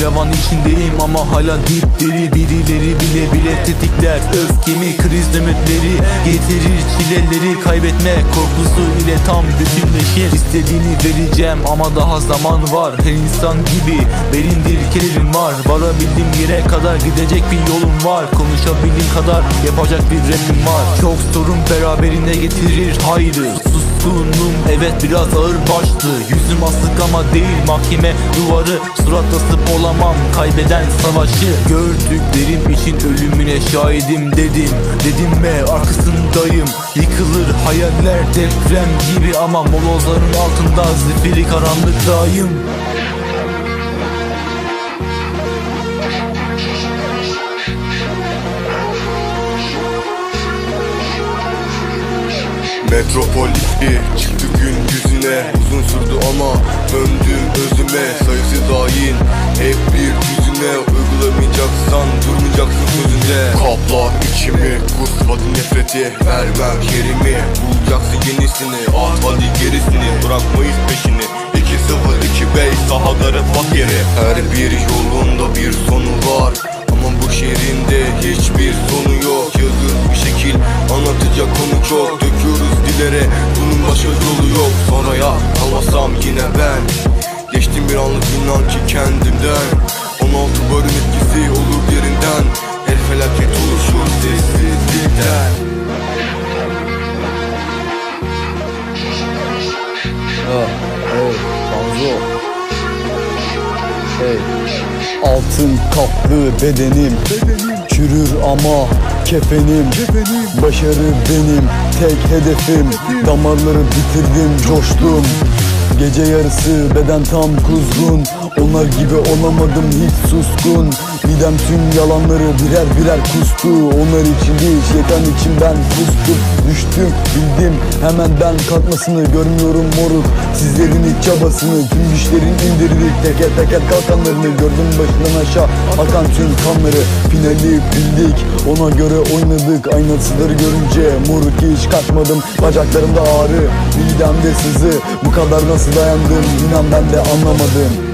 revan içindeyim ama hala dip deri Birileri bile bile tetikler. Öfkemi kriz nöbetleri Getirir. Çileleri kaybetme korkusu ile tam bütünleşir. İstediğini vereceğim ama daha zaman var. Her insan gibi benim dilkelerim var. Varabildiğim yere kadar gidecek bir yolum var. Konuşabildiğim kadar yapacak bir rapim var. Çok sorun beraberinde getirir. Hayrı Suskunum evet biraz ağır başlı. Yüzüm asık ama değil mahkeme duvarı. Surat asıp olamam kaybeden savaşı. Gördüklerim için ölümüne şahidim dedim. Dedim ve arkasındayım. Yıkılır hayaller deprem gibi Ama molozların altında zifiri karanlıktayım Metropol ismi çıktı gün yüzüne. Uzun sürdü ama döndüm özüme. Sayısı hain hep bir düzüne Uygulamayacaksan durmayacaksın sözünde Kapla içimi kusmadı nefreti. Vermem yerimi bulacaksın yenisini. At hadi gerisini bırakmayız peşini. 2-0-2 bey sahaları bak yere Her bir yolunda bir sonu var. Ama bu şehrinde hiçbir sonu yok. Yazın bir şekil anlatacak konu çok Hey. Altın kaplı bedenim. Çürür ama kefenim. Başarı benim tek hedefim. Damarları bitirdim coştum Gece yarısı beden tam kuzgun. Onlar gibi olamadım hiç suskun. Midem tüm yalanları birer birer kustu. Onlar için değil şeytan için ben kustum Düştüm bildim. Hemen ben kalkmasını Görmüyorum moruk. Sizlerin hiç çabasını Tüm güçlerin indirdik teker teker kalkanlarını Gördüm başından aşağı akan tüm kanları. Finali bildik ona göre oynadık. Aynasıları görünce moruk hiç kaçmadım. Bacaklarımda ağrı midemde sızı Bu kadar nasıl dayandım inan ben de anlamadım